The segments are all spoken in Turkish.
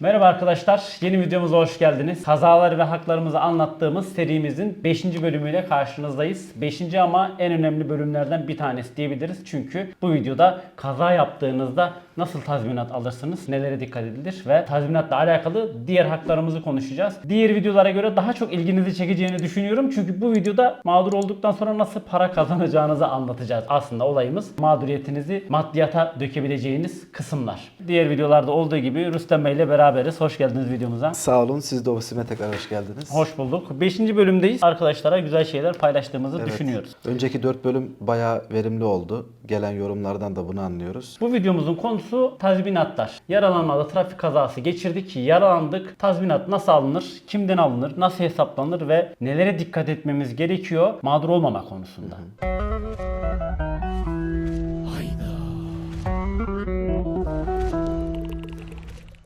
Merhaba arkadaşlar, yeni videomuza hoş geldiniz. Kazalar ve haklarımızı anlattığımız serimizin 5. bölümüyle karşınızdayız. 5. ama en önemli bölümlerden bir tanesi diyebiliriz. Çünkü bu videoda kaza yaptığınızda nasıl tazminat alırsınız, nelere dikkat edilir ve tazminatla alakalı diğer haklarımızı konuşacağız. Diğer videolara göre daha çok ilginizi çekeceğini düşünüyorum. Çünkü bu videoda mağdur olduktan sonra nasıl para kazanacağınızı anlatacağız. Aslında olayımız mağduriyetinizi maddiyata dökebileceğiniz kısımlar. Diğer videolarda olduğu gibi Rüstem Bey ile beraberiz. Hoş geldiniz videomuza. Sağ olun. Siz de ofisime tekrar hoş geldiniz. Hoş bulduk. 5. bölümdeyiz. Arkadaşlara güzel şeyler paylaştığımızı Evet. düşünüyoruz. Önceki 4 bölüm bayağı verimli oldu. Gelen yorumlardan da bunu anlıyoruz. Bu videomuzun konusu tazminatlar. Yaralanmada trafik kazası geçirdik, yaralandık. Tazminat nasıl alınır, kimden alınır, nasıl hesaplanır ve nelere dikkat etmemiz gerekiyor mağdur olmama konusunda.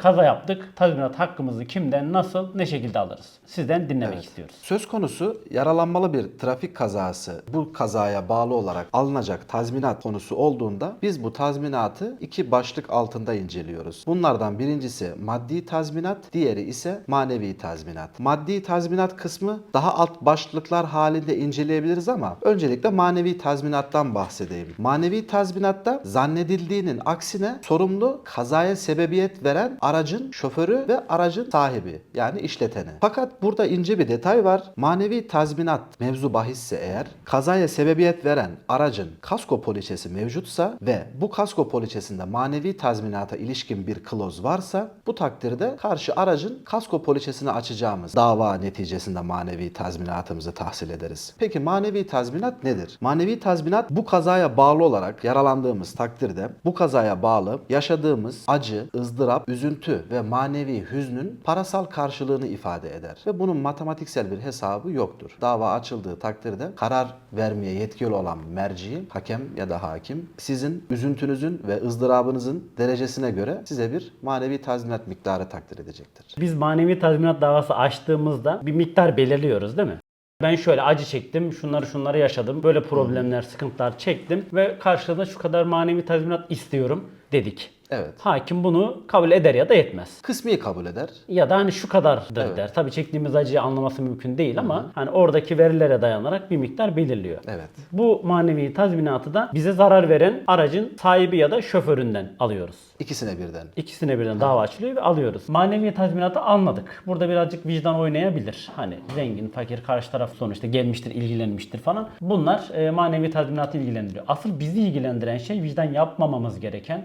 Kaza yaptık. Tazminat hakkımızı kimden, nasıl, ne şekilde alırız? Sizden dinlemek istiyoruz. Söz konusu yaralanmalı bir trafik kazası bu kazaya bağlı olarak alınacak tazminat konusu olduğunda biz bu tazminatı iki başlık altında inceliyoruz. Bunlardan birincisi maddi tazminat, diğeri ise manevi tazminat. Maddi tazminat kısmı daha alt başlıklar halinde inceleyebiliriz ama öncelikle manevi tazminattan bahsedeyim. Manevi tazminatta zannedildiğinin aksine sorumlu kazaya sebebiyet veren aracın şoförü ve aracın sahibi yani işleteni. Fakat burada ince bir detay var. Manevi tazminat mevzu bahisse eğer kazaya sebebiyet veren aracın kasko poliçesi mevcutsa ve bu kasko poliçesinde manevi tazminata ilişkin bir kloz varsa bu takdirde karşı aracın kasko poliçesini açacağımız dava neticesinde manevi tazminatımızı tahsil ederiz. Peki manevi tazminat nedir? Manevi tazminat bu kazaya bağlı olarak yaralandığımız takdirde bu kazaya bağlı yaşadığımız acı, ızdırap, üzüntü ve manevi hüznün parasal karşılığını ifade eder. Ve bunun matematiksel bir hesabı yoktur. Dava açıldığı takdirde karar vermeye yetkili olan merci, hakem ya da hakim sizin üzüntünüzün ve ızdırabınızın derecesine göre size bir manevi tazminat miktarı takdir edecektir. Biz manevi tazminat davası açtığımızda bir miktar belirliyoruz değil mi? Ben şöyle acı çektim, şunları şunları yaşadım, böyle problemler, sıkıntılar çektim ve karşılığında şu kadar manevi tazminat istiyorum dedik. Evet. Hakim bunu kabul eder ya da etmez. Kısmi kabul eder. Ya da hani şu kadardır Evet. der. Tabii çektiğimiz acıyı anlaması mümkün değil ama hani oradaki verilere dayanarak bir miktar belirliyor. Evet. Bu manevi tazminatı da bize zarar veren aracın sahibi ya da şoföründen alıyoruz. İkisine birden. İkisine birden dava açılıyor ve alıyoruz. Manevi tazminatı almadık. Burada birazcık vicdan oynayabilir. Hani zengin, fakir, karşı taraf sonuçta gelmiştir, ilgilenmiştir falan. Bunlar e, manevi tazminatı ilgilendiriyor. Asıl bizi ilgilendiren şey vicdan yapmamamız gereken,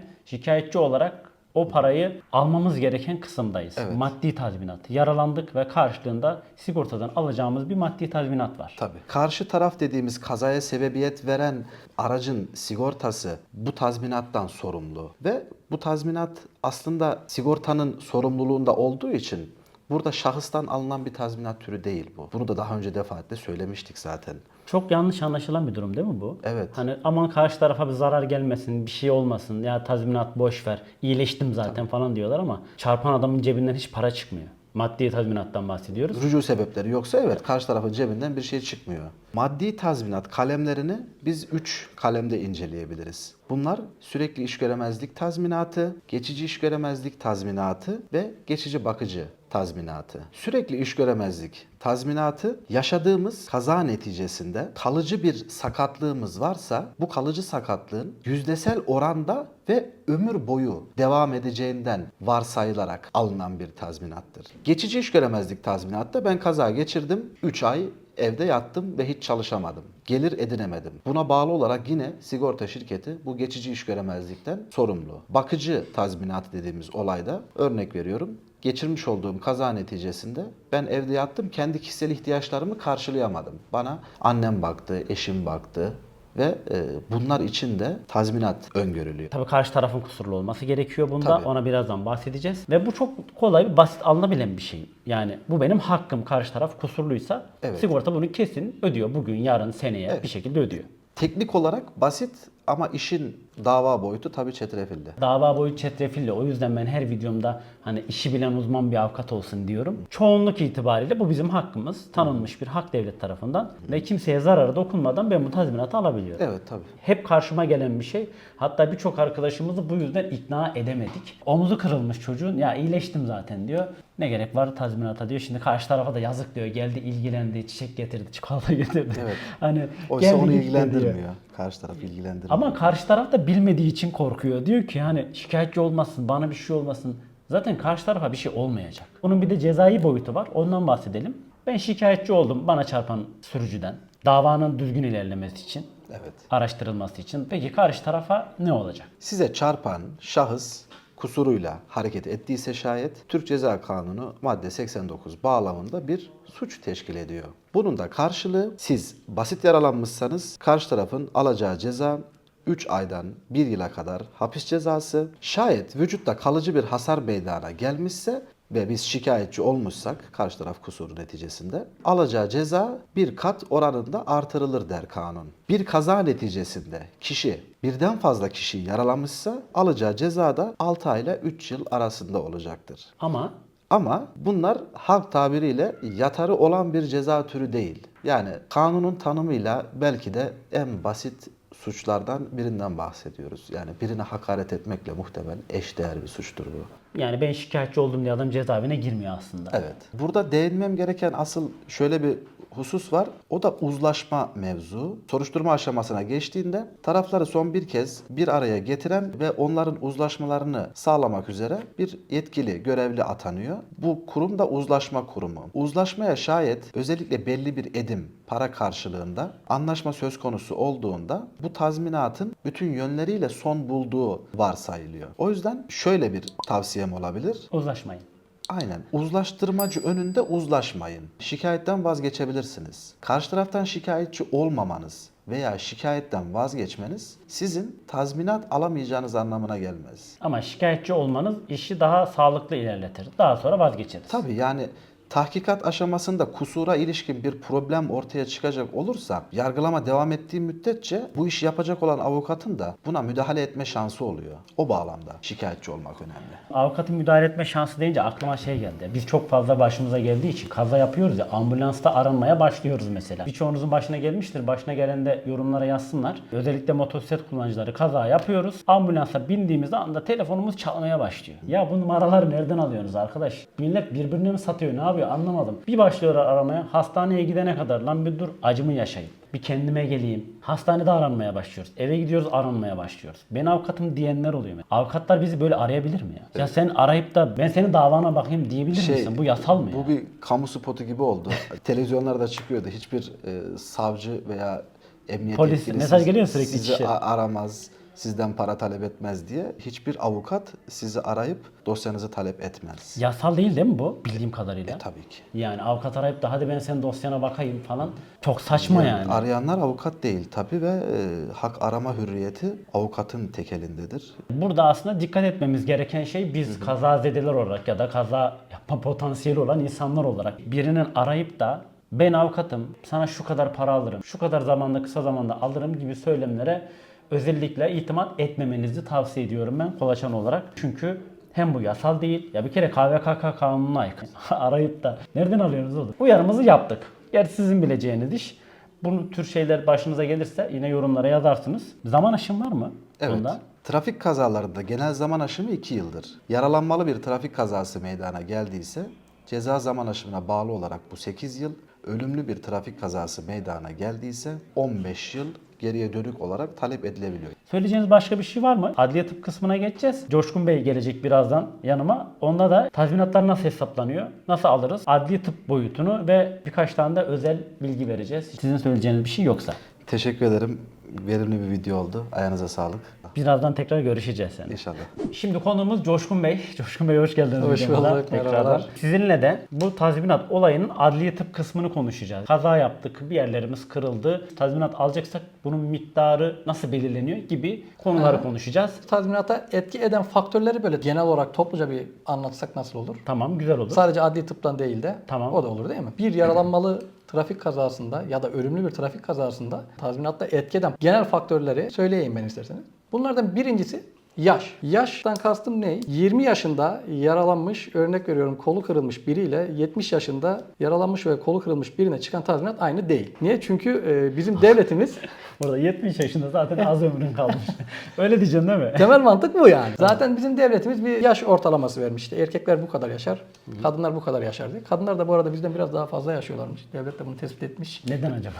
şikayetçi olarak o parayı almamız gereken kısımdayız. Evet. Maddi tazminat. Yaralandık ve karşılığında sigortadan alacağımız bir maddi tazminat var. Tabii. Karşı taraf dediğimiz kazaya sebebiyet veren aracın sigortası bu tazminattan sorumlu ve bu tazminat aslında sigortanın sorumluluğunda olduğu için burada şahıstan alınan bir tazminat türü değil bu. Bunu da daha önce defaatle söylemiştik zaten. Çok yanlış anlaşılan bir durum değil mi bu? Evet. Hani aman karşı tarafa bir zarar gelmesin, bir şey olmasın, ya tazminat boş ver, iyileştim zaten falan diyorlar ama çarpan adamın cebinden hiç para çıkmıyor. Maddi tazminattan bahsediyoruz. Rücu sebepleri yoksa evet karşı tarafın cebinden bir şey çıkmıyor. Maddi tazminat kalemlerini biz 3 kalemde inceleyebiliriz. Bunlar sürekli iş göremezlik tazminatı, geçici iş göremezlik tazminatı ve geçici bakıcı tazminatı. Sürekli iş göremezlik tazminatı yaşadığımız kaza neticesinde kalıcı bir sakatlığımız varsa bu kalıcı sakatlığın yüzdesel oranda ve ömür boyu devam edeceğinden varsayılarak alınan bir tazminattır. Geçici iş göremezlik tazminatta ben kaza geçirdim 3 ay evde yattım ve hiç çalışamadım. Gelir edinemedim. Buna bağlı olarak yine sigorta şirketi bu geçici iş göremezlikten sorumlu. Bakıcı tazminatı dediğimiz olayda örnek veriyorum. Geçirmiş olduğum kaza neticesinde ben evde yattım kendi kişisel ihtiyaçlarımı karşılayamadım. Bana annem baktı, eşim baktı ve e, bunlar için de tazminat öngörülüyor. Tabii karşı tarafın kusurlu olması gerekiyor bunda. Tabii. Ona birazdan bahsedeceğiz. Ve bu çok kolay, basit alınabilen bir şey. Yani bu benim hakkım. Karşı taraf kusurluysa Evet. sigorta bunu kesin ödüyor. Bugün, yarın, seneye bir şekilde ödüyor. Teknik olarak basit ama işin dava boyutu tabii çetrefilli. Dava boyu çetrefilli. O yüzden ben her videomda hani işi bilen uzman bir avukat olsun diyorum. Çoğunluk itibariyle bu bizim hakkımız. Tanınmış bir hak devlet tarafından ve kimseye zararı dokunmadan ben bu tazminatı alabiliyorum. Evet tabii. Hep karşıma gelen bir şey. Hatta birçok arkadaşımızı bu yüzden ikna edemedik. Omuzu kırılmış çocuğun. Ya iyileştim zaten diyor. Ne gerek var tazminata diyor. Şimdi karşı tarafa da yazık diyor. Geldi ilgilendi, çiçek getirdi, çikolata getirdi. Evet. hani Oysa onu ilgilendirmiyor. diyor. Karşı taraf ilgilendirmiyor. Ama karşı taraf da bilmediği için korkuyor. Diyor ki hani şikayetçi olmasın, bana bir şey olmasın. Zaten karşı tarafa bir şey olmayacak. Bunun bir de cezai boyutu var. Ondan bahsedelim. Ben şikayetçi oldum bana çarpan sürücüden. Davanın düzgün ilerlemesi için, Evet. araştırılması için. Peki karşı tarafa ne olacak? Size çarpan şahıs kusuruyla hareket ettiyse şayet Türk Ceza Kanunu madde 89 bağlamında bir suç teşkil ediyor. Bunun da karşılığı siz basit yaralanmışsanız karşı tarafın alacağı ceza 3 aydan 1 yıla kadar hapis cezası. Şayet vücutta kalıcı bir hasar meydana gelmişse ve biz şikayetçi olmuşsak karşı taraf kusuru neticesinde alacağı ceza bir kat oranında artırılır der kanun. Bir kaza neticesinde kişi birden fazla kişi yaralanmışsa alacağı ceza da 6 ay ile 3 yıl arasında olacaktır. Ama Ama bunlar halk tabiriyle yatarı olan bir ceza türü değil. Yani kanunun tanımıyla belki de en basit suçlardan birinden bahsediyoruz. Yani birine hakaret etmekle muhtemelen eşdeğer bir suçtur bu. yani ben şikayetçi oldum diye adam cezaevine girmiyor aslında. Evet. Burada değinmem gereken asıl şöyle bir husus var. O da uzlaşma mevzu. Soruşturma aşamasına geçtiğinde tarafları son bir kez bir araya getiren ve onların uzlaşmalarını sağlamak üzere bir yetkili, görevli atanıyor. Bu kurum da uzlaşma kurumu. Uzlaşmaya şayet özellikle belli bir edim para karşılığında anlaşma söz konusu olduğunda bu tazminatın bütün yönleriyle son bulduğu varsayılıyor. O yüzden şöyle bir tavsiyem olabilir. Uzlaşmayın. Aynen. Uzlaştırmacı önünde uzlaşmayın. Şikayetten vazgeçebilirsiniz. Karşı taraftan şikayetçi olmamanız veya şikayetten vazgeçmeniz sizin tazminat alamayacağınız anlamına gelmez. Ama şikayetçi olmanız işi daha sağlıklı ilerletir. Daha sonra vazgeçeriz. Tabii yani tahkikat aşamasında kusura ilişkin bir problem ortaya çıkacak olursa yargılama devam ettiği müddetçe bu işi yapacak olan avukatın da buna müdahale etme şansı oluyor. O bağlamda şikayetçi olmak önemli. Avukatın müdahale etme şansı deyince aklıma şey geldi. Biz çok fazla başımıza geldiği için kaza yapıyoruz ya ambulansta aranmaya başlıyoruz mesela. Birçoğunuzun başına gelmiştir. Başına gelen de yorumlara yazsınlar. Özellikle motosiklet kullanıcıları kaza yapıyoruz. Ambulansa bindiğimiz anda telefonumuz çalmaya başlıyor. Ya bu numaraları nereden alıyorsunuz arkadaş? Millet birbirine mi satıyor ne yapıyor anlamadım. Bir başlıyorlar aramaya hastaneye gidene kadar lan bir dur acımı yaşayayım. Bir kendime geleyim. Hastanede aranmaya başlıyoruz. Eve gidiyoruz aranmaya başlıyoruz. Ben avukatım diyenler oluyor. Avukatlar bizi böyle arayabilir mi ya? Ya sen arayıp da ben senin davana bakayım diyebilir misin? Bu yasal mı ya? Şey, Bu bir kamu spotu gibi oldu. Televizyonlarda çıkıyordu. Hiçbir e, savcı veya emniyet Polis, yetkilisi mesaj geliyor sürekli sizi a- aramaz, sizden para talep etmez diye hiçbir avukat sizi arayıp dosyanızı talep etmez. Yasal değil değil mi bu? Bildiğim kadarıyla. Tabii ki. Yani avukat arayıp da hadi ben senin dosyana bakayım falan. Çok saçma yani. Arayanlar avukat değil tabii ve e, hak arama hürriyeti avukatın tek elindedir. Burada aslında dikkat etmemiz gereken şey biz kazazedeler olarak ya da kaza yapma potansiyeli olan insanlar olarak birinin arayıp da ben avukatım sana şu kadar para alırım, şu kadar zamanda kısa zamanda alırım gibi söylemlere özellikle itimat etmemenizi tavsiye ediyorum ben kolaçan olarak. Çünkü hem bu yasal değil ya bir kere KVKK kanununa aykırı. arayıp da nereden alıyorsunuz oğlum? Uyarımızı yaptık. Gerçi sizin bileceğiniz iş. Bu tür şeyler başınıza gelirse yine yorumlara yazarsınız. Zaman aşım var mı? Evet. Bunda? Trafik kazalarında genel zaman aşımı 2 yıldır. Yaralanmalı bir trafik kazası meydana geldiyse ceza zaman aşımına bağlı olarak bu 8 yıl, ölümlü bir trafik kazası meydana geldiyse 15 yıl geriye dönük olarak talep edilebiliyor. Söyleyeceğiniz başka bir şey var mı? Adliye tıp kısmına geçeceğiz. Coşkun Bey gelecek birazdan yanıma. Onda da tazminatlar nasıl hesaplanıyor? Nasıl alırız? Adli tıp boyutunu ve birkaç tane de özel bilgi vereceğiz. Sizin söyleyeceğiniz bir şey yoksa. Teşekkür ederim. Verimli bir video oldu. Ayağınıza sağlık. Birazdan tekrar görüşeceğiz seninle. İnşallah. Şimdi konuğumuz Coşkun Bey. Coşkun Bey hoş geldiniz. Hoş bulduk, merhabalar. Sizinle de bu tazminat olayının adliye tıp kısmını konuşacağız. Kaza yaptık, bir yerlerimiz kırıldı. Tazminat alacaksak bunun miktarı nasıl belirleniyor gibi konuları Ha. konuşacağız. Tazminata etki eden faktörleri böyle genel olarak topluca bir anlatsak nasıl olur? Tamam güzel olur. Sadece adli tıptan değil de Tamam. o da olur değil mi? Bir yaralanmalı trafik kazasında ya da ölümlü bir trafik kazasında tazminatta etki eden genel faktörleri söyleyeyim ben isterseniz. Bunlardan birincisi yaş. Yaştan kastım ne? 20 yaşında yaralanmış, örnek veriyorum kolu kırılmış biriyle 70 yaşında yaralanmış ve kolu kırılmış birine çıkan tazminat aynı değil. Niye? Çünkü e, bizim devletimiz Burada 70 yaşında zaten az ömrün kalmış. Öyle diyeceksin değil mi? Temel mantık bu yani. Zaten bizim devletimiz bir yaş ortalaması vermişti. Erkekler bu kadar yaşar, kadınlar bu kadar yaşar diye. Kadınlar da bu arada bizden biraz daha fazla yaşıyorlarmış. Devlet de bunu tespit etmiş. Neden acaba?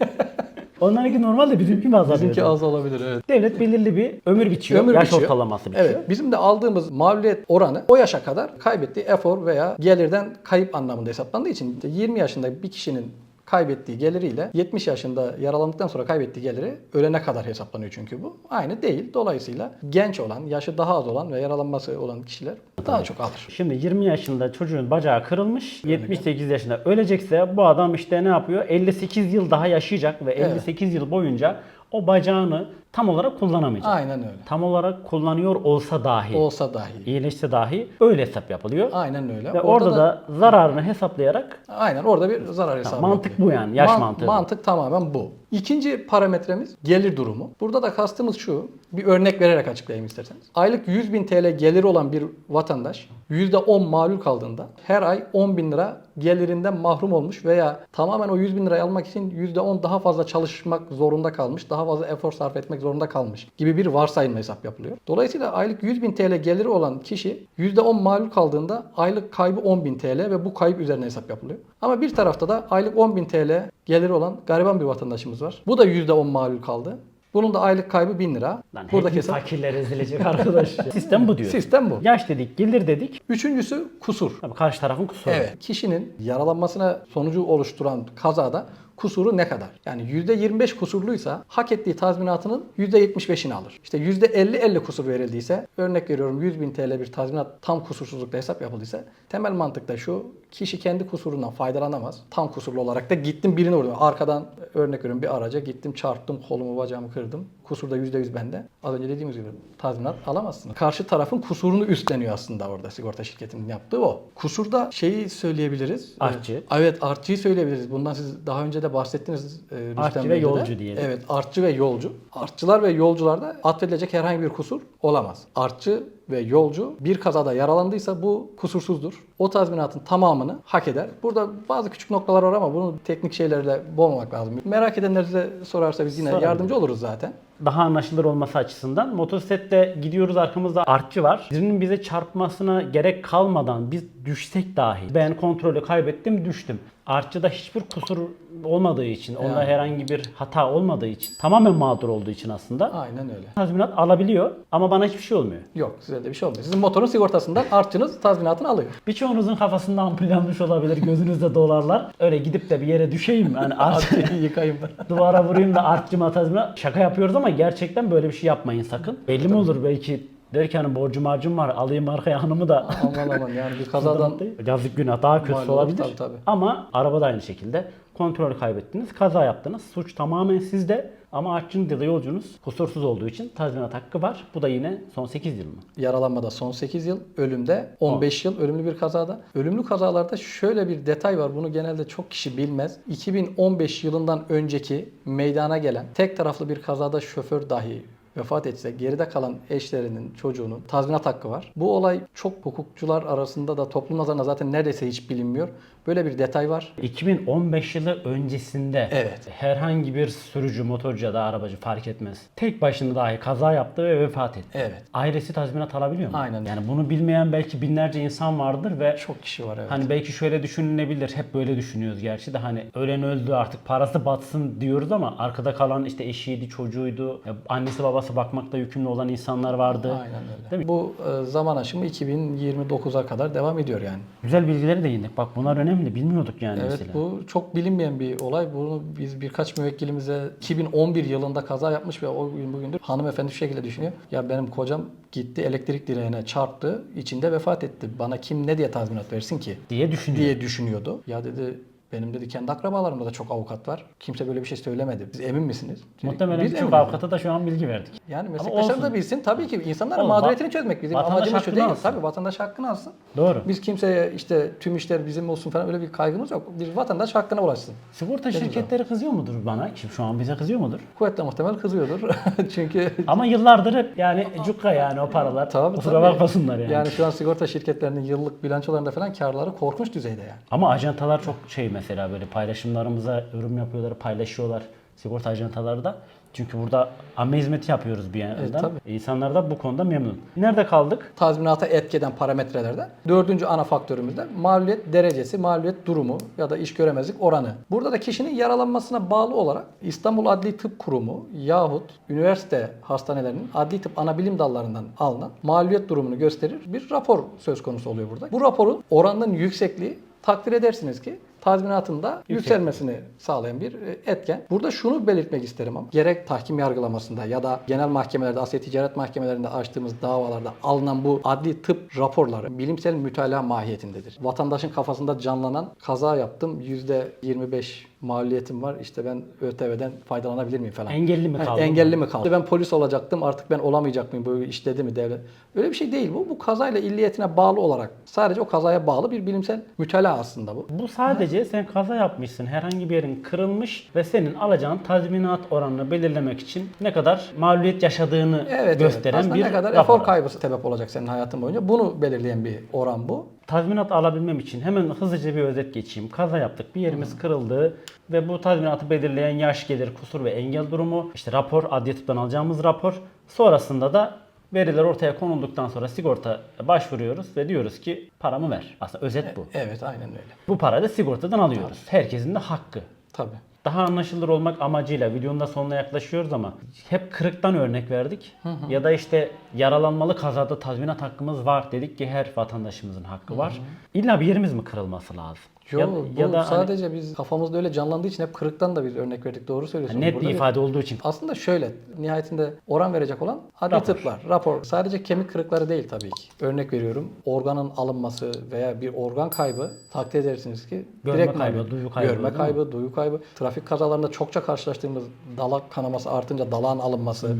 Onlarınki normal de bizimki mi azalıyor? Bizimki az olabilir evet. Devlet belirli bir ömür biçiyor. Ömür yaş biçiyor. ortalaması biçiyor. Evet. Bizim de aldığımız mağluliyet oranı o yaşa kadar kaybettiği efor veya gelirden kayıp anlamında hesaplandığı için işte 20 yaşında bir kişinin kaybettiği geliriyle 70 yaşında yaralandıktan sonra kaybettiği geliri ölene kadar hesaplanıyor çünkü bu. Aynı değil. Dolayısıyla genç olan, yaşı daha az olan ve yaralanması olan kişiler daha çok alır. Şimdi 20 yaşında çocuğun bacağı kırılmış, 78 yaşında ölecekse bu adam işte ne yapıyor? 58 yıl daha yaşayacak ve Evet. 58 yıl boyunca o bacağını tam olarak kullanamayacak. Aynen öyle. Tam olarak kullanıyor olsa dahi, Olsa dahi. iyileşse dahi öyle hesap yapılıyor. Aynen öyle. Ve orada, da, zararını hesaplayarak aynen orada bir zarar hesabı. mantık yapıyor. bu yani, yaş Man- mantığı. Mantık tamamen bu. İkinci parametremiz gelir durumu. Burada da kastımız şu. Bir örnek vererek açıklayayım isterseniz. Aylık 100 bin TL geliri olan bir vatandaş %10 malul kaldığında her ay 10 bin lira gelirinden mahrum olmuş veya tamamen o 100 bin lirayı almak için %10 daha fazla çalışmak zorunda kalmış, daha fazla efor sarf etmek zorunda kalmış gibi bir varsayımla hesap yapılıyor. Dolayısıyla aylık 100 bin TL geliri olan kişi %10 malul kaldığında aylık kaybı 10 bin TL ve bu kayıp üzerine hesap yapılıyor. Ama bir tarafta da aylık 10 bin TL geliri olan gariban bir vatandaşımız var. Bu da %10 malul kaldı. Bunun da aylık kaybı 1000 lira. lan Buradaki hesap. fakirler ezilecek arkadaş. Sistem bu diyor. Sistem bu. Yaş dedik, gelir dedik. Üçüncüsü kusur. Tabii karşı tarafın kusuru. Evet. Kişinin yaralanmasına sonucu oluşturan kazada kusuru ne kadar? Yani %25 kusurluysa hak ettiği tazminatının %75'ini alır. İşte %50-50 kusur verildiyse örnek veriyorum 100 bin TL bir tazminat tam kusursuzlukla hesap yapıldıysa temel mantıkta şu kişi kendi kusurundan faydalanamaz. Tam kusurlu olarak da gittim birini vurdum. Arkadan örnek veriyorum bir araca gittim çarptım kolumu bacağımı kırdım. Kusur da %100 bende. Az önce dediğimiz gibi tazminat alamazsınız. Karşı tarafın kusurunu üstleniyor aslında orada sigorta şirketinin yaptığı o. Kusurda şeyi söyleyebiliriz. Artçı. Evet artçıyı söyleyebiliriz. Bundan siz daha önce de bahsettiniz e, Rüstem Artçı ve Bey'de de. yolcu diyelim. Evet artçı ve yolcu. Artçılar ve yolcularda atfedilecek herhangi bir kusur olamaz. Artçı ve yolcu bir kazada yaralandıysa bu kusursuzdur. O tazminatın tamamını hak eder. Burada bazı küçük noktalar var ama bunu teknik şeylerle boğmamak lazım. Merak edenler size sorarsa biz yine Sorabilir. yardımcı oluruz zaten. daha anlaşılır olması açısından motosiklette gidiyoruz arkamızda artçı var. Birinin bize çarpmasına gerek kalmadan biz düşsek dahi ben kontrolü kaybettim düştüm. Artçıda hiçbir kusur olmadığı için, onda Yani. herhangi bir hata olmadığı için, tamamen mağdur olduğu için aslında Aynen öyle. tazminat alabiliyor ama bana hiçbir şey olmuyor. Yok size de bir şey olmuyor. Sizin motorun sigortasından artçınız tazminatını alıyor. Birçoğunuzun kafasında ampul yanmış olabilir, gözünüzde dolarlar. Öyle gidip de bir yere düşeyim yani artçı Artçıyı yıkayım duvara vurayım da artçı tazminat. Şaka yapıyoruz ama gerçekten böyle bir şey yapmayın sakın. Belli mi olur belki der ki hani borcum harcım var alayım arkaya hanımı da aman aman yani bir kazadan Yazık günah daha olur, olabilir. tabii, tabii. Ama araba da aynı şekilde kontrol kaybettiniz, kaza yaptınız. Suç tamamen sizde ama artçınız ya da yolcunuz kusursuz olduğu için tazminat hakkı var. Bu da yine son 8 yıl mı? Yaralanmada son 8 yıl, ölümde 15 yıl ölümlü bir kazada. Ölümlü kazalarda şöyle bir detay var. Bunu genelde çok kişi bilmez. 2015 yılından önceki meydana gelen tek taraflı bir kazada şoför dahi vefat etse geride kalan eşlerinin, çocuğunun tazminat hakkı var. Bu olay çok hukukçular arasında da toplum nazarında zaten neredeyse hiç bilinmiyor. Böyle bir detay var. 2015 yılı öncesinde Evet. herhangi bir sürücü, motorcu ya da arabacı fark etmez. Tek başına dahi kaza yaptı ve vefat etti. Evet. Ailesi tazminat alabiliyor mu? Aynen. Yani bunu bilmeyen belki binlerce insan vardır ve Çok kişi var evet. Hani belki şöyle düşünülebilir. Hep böyle düşünüyoruz gerçi de hani ölen öldü artık parası batsın diyoruz ama arkada kalan işte eşiydi, çocuğuydu, annesi babası bakmakla yükümlü olan insanlar vardı. Aynen öyle. Değil mi? Bu e, zaman aşımı 2029'a kadar devam ediyor yani. Güzel bilgileri değindik. Bak bunlar önemli. Bilmiyorduk yani Evet mesela. bu çok bilinmeyen bir olay. Bunu biz birkaç müvekkilimize 2011 yılında kaza yapmış ve o gün bugündür hanımefendi şu şekilde düşünüyor. Ya benim kocam gitti elektrik direğine çarptı, içinde vefat etti. Bana kim ne diye tazminat versin ki? diye düşünüyor. diye düşünüyordu. Ya dedi benim dedi kendi akrabalarımda da çok avukat var. Kimse böyle bir şey söylemedi. Siz emin misiniz? Muhtemelen Biz birçok avukata da şu an bilgi verdik. Yani Ama meslektaşlar da bilsin. Tabii ki insanların Oğlum, mağduriyetini çözmek bizim vatandaş amacımız şu değil. alsın. Tabii vatandaş hakkını alsın. Doğru. Biz kimseye işte tüm işler bizim olsun falan öyle bir kaygımız yok. Bir vatandaş hakkına ulaşsın. Sigorta şirketleri kızıyor mudur bana? Ki şu an bize kızıyor mudur? Kuvvetle muhtemel kızıyordur. Çünkü Ama yıllardır hep yani cukka yani o paralar. Tabii, Kusura tabii. bakmasınlar yani. yani şu an sigorta şirketlerinin yıllık bilançolarında falan karları korkunç düzeyde yani. Ama ajantalar çok şey mesela böyle paylaşımlarımıza yorum yapıyorlar, paylaşıyorlar sigorta ajantaları da. Çünkü burada amme hizmeti yapıyoruz bir yandan. tabii. İnsanlar da bu konuda memnun. Nerede kaldık? tazminata etki eden parametrelerden. Dördüncü ana faktörümüz de maliyet derecesi, maliyet durumu ya da iş göremezlik oranı. Burada da kişinin yaralanmasına bağlı olarak İstanbul Adli Tıp Kurumu yahut üniversite hastanelerinin adli tıp ana bilim dallarından alınan maliyet durumunu gösterir bir rapor söz konusu oluyor burada. Bu raporun oranının yüksekliği takdir edersiniz ki tazminatında yükselmesini sağlayan bir e, etken. Burada şunu belirtmek isterim ama gerek tahkim yargılamasında ya da genel mahkemelerde, asya ticaret mahkemelerinde açtığımız davalarda alınan bu adli tıp raporları bilimsel mütalaa mahiyetindedir. Vatandaşın kafasında canlanan kaza yaptım %25 maliyetim var işte ben ÖTV'den faydalanabilir miyim falan. Engelli mi Evet, kaldım? engelli mi kaldı? Ben polis olacaktım artık ben olamayacak mıyım? Böyle işledi mi devlet? Öyle bir şey değil bu. Bu kazayla illiyetine bağlı olarak sadece o kazaya bağlı bir bilimsel mütalaa aslında bu. Bu sadece sen kaza yapmışsın, herhangi bir yerin kırılmış ve senin alacağın tazminat oranını belirlemek için ne kadar mağluliyet yaşadığını Evet, gösteren evet. Aslında bir ne kadar efor kaybı sebep olacak senin hayatın boyunca. Bunu belirleyen bir oran bu. Tazminat alabilmem için hemen hızlıca bir özet geçeyim. Kaza yaptık, bir yerimiz kırıldı ve bu tazminatı belirleyen yaş, gelir, kusur ve engel durumu, işte rapor, adli tıptan alacağımız rapor. Sonrasında da veriler ortaya konulduktan sonra sigorta başvuruyoruz ve diyoruz ki paramı ver. Aslında özet bu. Evet aynen öyle. Bu parayı da sigortadan alıyoruz. Herkesin de hakkı. Tabii. Daha anlaşılır olmak amacıyla videonun da sonuna yaklaşıyoruz ama hep kırıktan örnek verdik. Ya da işte yaralanmalı kazada tazminat hakkımız var dedik ki her vatandaşımızın hakkı var. İlla bir yerimiz mi kırılması lazım? Yo, ya, ya da hani sadece biz kafamızda öyle canlandığı için hep kırıktan da biz örnek verdik. Doğru söylüyorsun. net Burada bir bir- ifade olduğu için Aslında şöyle, nihayetinde oran verecek olan adli Rapor. tıplar, rapor. Sadece kemik kırıkları değil tabii ki. Örnek veriyorum, organın alınması veya bir organ kaybı takdir edersiniz ki Görme direkt kaybı, maliyet. duyu kaybı, Görme kaybı, duyu kaybı. Trafik kazalarında çokça karşılaştığımız dalak kanaması artınca dalağın alınması. Hmm.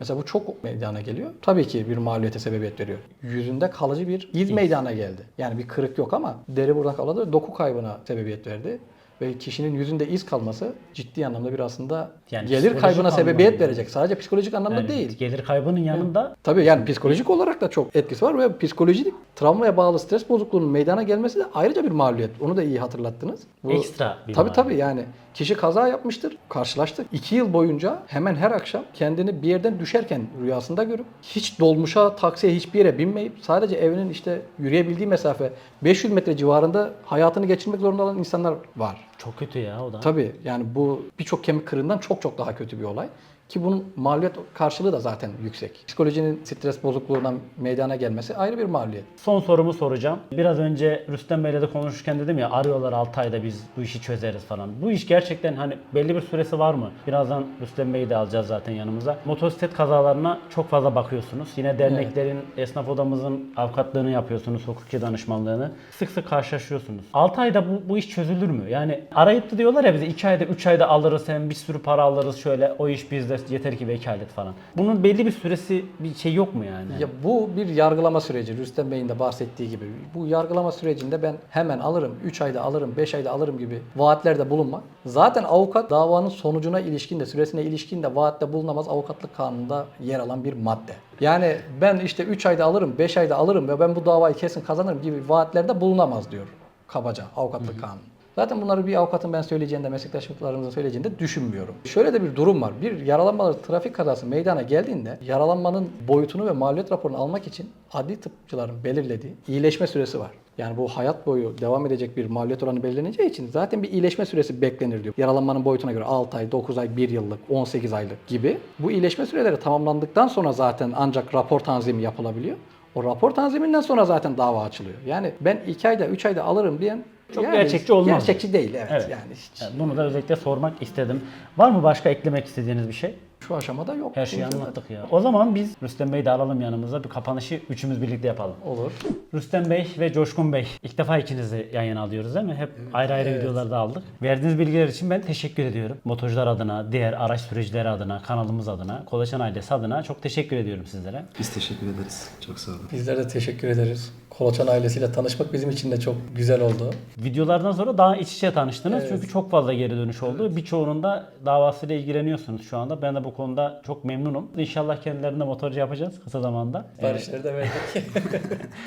Mesela bu çok meydana geliyor. Tabii ki bir maliyete sebebiyet veriyor. Yüzünde kalıcı bir iz meydana geldi. Yani bir kırık yok ama deri buradan kaldı doku kaybına sebebiyet verdi. Ve kişinin yüzünde iz kalması ciddi anlamda bir aslında Yani gelir kaybına sebebiyet anlamda. verecek. Sadece psikolojik anlamda yani değil. gelir kaybının yanında Tabii yani psikolojik olarak da çok etkisi var ve psikolojik travmaya bağlı stres bozukluğunun meydana gelmesi de ayrıca bir maliyet. Onu da iyi hatırlattınız. Bu- Ekstra bir Tabii tabii yani kişi kaza yapmıştır. Karşılaştık. İki yıl boyunca hemen her akşam kendini bir yerden düşerken rüyasında görüp hiç dolmuşa, taksiye hiçbir yere binmeyip sadece evinin işte yürüyebildiği mesafe 500 metre civarında hayatını geçirmek zorunda olan insanlar var. Çok kötü ya o da. Tabii yani bu birçok kemik kırığından çok çok daha kötü bir olay. Ki bunun maliyet karşılığı da zaten yüksek. Psikolojinin stres bozukluğundan meydana gelmesi ayrı bir maliyet. Son sorumu soracağım. Biraz önce Rüstem Bey'le de konuşurken dedim ya arıyorlar 6 ayda biz bu işi çözeriz falan. Bu iş gerçekten hani belli bir süresi var mı? Birazdan Rüstem Bey'i de alacağız zaten yanımıza. Motosiklet kazalarına çok fazla bakıyorsunuz. Yine derneklerin, esnaf odamızın avukatlığını yapıyorsunuz, hukuki danışmanlığını. Sık sık karşılaşıyorsunuz. 6 ayda bu, bu iş çözülür mü? Yani arayıp da diyorlar ya bize 2 ayda 3 ayda alırız hem bir sürü para alırız şöyle o iş bizde yeter ki vekalet falan. Bunun belli bir süresi bir şey yok mu yani? Ya bu bir yargılama süreci. Rüstem Bey'in de bahsettiği gibi. Bu yargılama sürecinde ben hemen alırım, 3 ayda alırım, 5 ayda alırım gibi vaatlerde bulunmak. Zaten avukat davanın sonucuna ilişkin de, süresine ilişkin de vaatte bulunamaz avukatlık kanununda yer alan bir madde. Yani ben işte 3 ayda alırım, 5 ayda alırım ve ben bu davayı kesin kazanırım gibi vaatlerde bulunamaz diyor kabaca avukatlık kanunu. Zaten bunları bir avukatın ben söyleyeceğinde, meslektaşlarımızın söyleyeceğinde düşünmüyorum. Şöyle de bir durum var. Bir yaralanmalı trafik kazası meydana geldiğinde yaralanmanın boyutunu ve maliyet raporunu almak için adli tıpçıların belirlediği iyileşme süresi var. Yani bu hayat boyu devam edecek bir maliyet oranı belirleneceği için zaten bir iyileşme süresi beklenir diyor. Yaralanmanın boyutuna göre 6 ay, 9 ay, 1 yıllık, 18 aylık gibi. Bu iyileşme süreleri tamamlandıktan sonra zaten ancak rapor tanzimi yapılabiliyor. O rapor tanziminden sonra zaten dava açılıyor. Yani ben 2 ayda, 3 ayda alırım diyen Çok gerçekçi olmaz. Gerçekçi değil evet. Evet. Yani hiç, Yani bunu da özellikle sormak istedim. Var mı başka eklemek istediğiniz bir şey? Şu aşamada yok. Her şeyi Bu yüzden anlattık ya. O zaman biz Rüstem Bey'i de alalım yanımıza. Bir kapanışı üçümüz birlikte yapalım. Olur. Rüstem Bey ve Coşkun Bey. ilk defa ikinizi yan yana alıyoruz değil mi? Hep ayrı ayrı videolarda aldık. Verdiğiniz bilgiler için ben teşekkür ediyorum. Motorcular adına, diğer araç sürücüleri adına, kanalımız adına, Kolaçan ailesi adına çok teşekkür ediyorum sizlere. Biz teşekkür ederiz. Çok sağ olun. Bizler de teşekkür ederiz. Koloçan ailesiyle tanışmak bizim için de çok güzel oldu. Videolardan sonra daha iç içe tanıştınız. Evet. Çünkü çok fazla geri dönüş oldu. Birçoğunun da davasıyla ilgileniyorsunuz şu anda. Ben de bu konuda çok memnunum. İnşallah kendilerine motorcu yapacağız kısa zamanda. Siparişleri de verdik.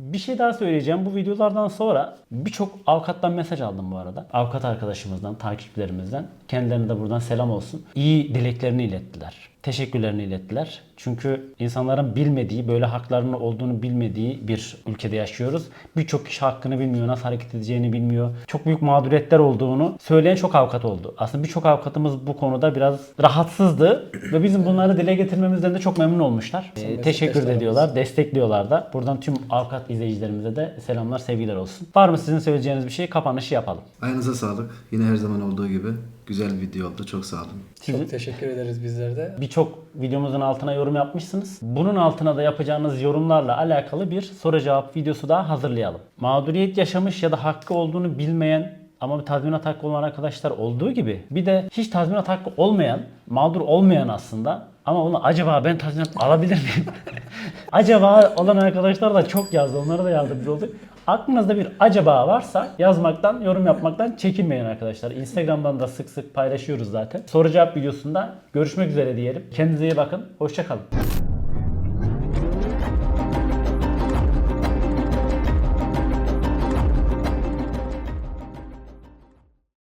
Bir şey daha söyleyeceğim. Bu videolardan sonra birçok avukattan mesaj aldım bu arada. Avukat arkadaşımızdan, takipçilerimizden. Kendilerine de buradan selam olsun. İyi dileklerini ilettiler. Teşekkürlerini ilettiler. Çünkü insanların bilmediği, böyle haklarının olduğunu bilmediği bir ülkede yaşıyoruz. Birçok kişi hakkını bilmiyor, nasıl hareket edeceğini bilmiyor. Çok büyük mağduriyetler olduğunu söyleyen çok avukat oldu. Aslında birçok avukatımız bu konuda biraz rahatsızdı ve bizim bunları dile getirmemizden de çok memnun olmuşlar. Ee, teşekkür de ediyorlar, destekliyorlar da. Buradan tüm avukat izleyicilerimize de selamlar, sevgiler olsun. Var mı sizin söyleyeceğiniz bir şey? Kapanışı yapalım. Ayağınıza sağlık. Yine her zaman olduğu gibi güzel bir video oldu. Çok sağ olun. Çok teşekkür ederiz bizler de. birçok videomuzun altına yorum yapmışsınız. Bunun altına da yapacağınız yorumlarla alakalı bir soru cevap videosu daha hazırlayalım. Mağduriyet yaşamış ya da hakkı olduğunu bilmeyen ama bir tazminat hakkı olan arkadaşlar olduğu gibi bir de hiç tazminat hakkı olmayan, mağdur olmayan aslında ama onu acaba ben tazminat alabilir miyim? acaba olan arkadaşlar da çok yazdı. Onlara da yardımcı olduk. Aklınızda bir acaba varsa yazmaktan, yorum yapmaktan çekinmeyin arkadaşlar. Instagram'dan da sık sık paylaşıyoruz zaten. Soru cevap videosunda görüşmek üzere diyelim. Kendinize iyi bakın. Hoşçakalın.